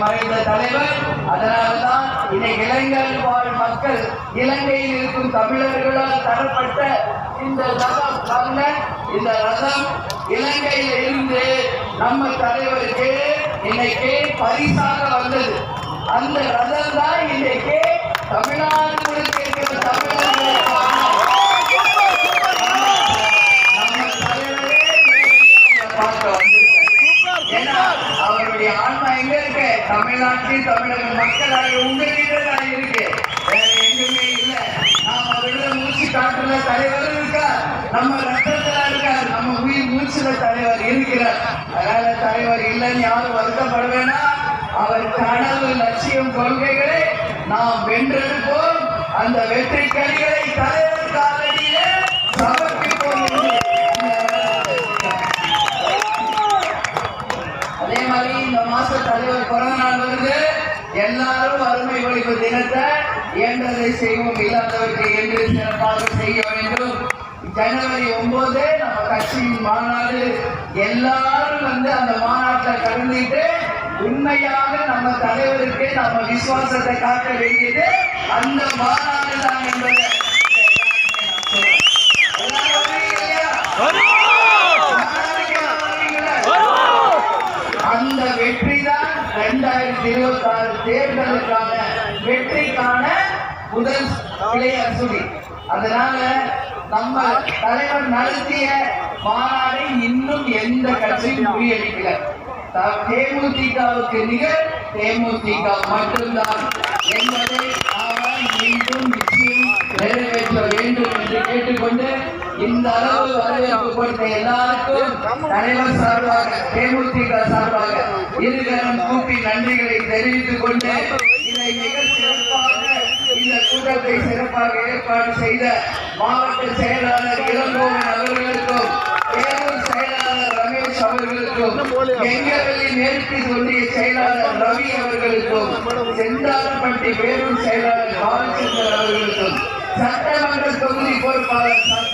மறைந்த தலைவர். அதனால்தான் இதை இளைஞர் வாழ் மக்கள் இலங்கையில் இருக்கும் தமிழர்களால் தரப்பட்ட இந்த ரதம் பாருங்க இந்த ரதம் இலங்கையில் இருந்து நம்ம தலைவருக்கு இன்னைக்கு பரிசாக வந்தது. அந்த ரதம் தான் இன்னைக்கு தமிழ்நாடு முழுக்க இருக்கிற தமிழர்களுக்கு நம்ம தலைவரே தமிழ்நாட்டில் தமிழக மக்களாக உங்களிடம் தான் இருக்கு. வேற எங்குமே இல்லை. நாம விடுதலை மூச்சு காட்டுல தலைவர் இருக்கார். நம்ம ரத்தத்துல இருக்கார். நம்ம உயிர் மூச்சுல தலைவர் இருக்கிறார். அதனால தலைவர் இல்லைன்னு யாரும் வருத்தப்பட வேணாம் அவர் கனவு லட்சியம் கொள்கைகளை நாம் வென்றெடுப்போம் அந்த வெற்றி கனிகளை தலைவர் காலை சமர்ப்பிப்போம் என்று இந்த அதே மாதிரி இந்த மாச தலைவர் பிறந்த நாள் வருது எல்லாரும் வறுமை ஒழிப்பு தினத்தை இயன்றதை செய்வோம் இல்லாதவற்றை என்று சிறப்பாக செய்ய வேண்டும். ஜனவரி ஒன்பது நம்ம கட்சியின் மாநாடு. எல்லாரும் வந்து அந்த மாநாட்டில் கலந்துட்டு உண்மையாக நம்ம தலைவருக்கு நம்ம விசுவாசத்தை காட்ட வேண்டியது அந்த மாநாடு தான் என்பதை நான் சொல்றேன். எல்லாரும் வரீங்க இல்லையா? மாநாடுக்கு எல்லாரும் வரீங்களா? அந்த வெற்றி தான் இரண்டாயிரத்தி இருபத்தி ஆறு தேர்தலுக்கான வெற்றிக்கான முதல் விளையாட்டு அதனால நம்ம தலைவர் நடத்திய மாநாடு இன்னும் எந்த கட்சியும் முறியடிக்கல. தேமுதிகவுக்கு நிகர் தேமுதிக மட்டும்தான். என்று இந்த அளவு வரவேற்பு கொடுத்த எல்லாருக்கும் தலைவர் சார்பாக தேமுதிக சார்பாக இருகரம் கூப்பி நன்றிகளை தெரிவித்துக் கொண்டு இதை மிக சிறப்பாக இந்த கூட்டத்தை சிறப்பாக ஏற்பாடு செய்த மாவட்ட செயலாளர் இளங்கோவன் அவர்களுக்கும் தேர்தல் செயலாளர் ரமேஷ் அவர்களுக்கும் எங்கவெளி மேற்கு ஒன்றிய செயலாளர் ரவி அவர்களுக்கும் செந்தாரப்பட்டி பேரூர் செயலாளர் பாலச்சந்தர் அவர்களுக்கும் சட்ட Father, Son,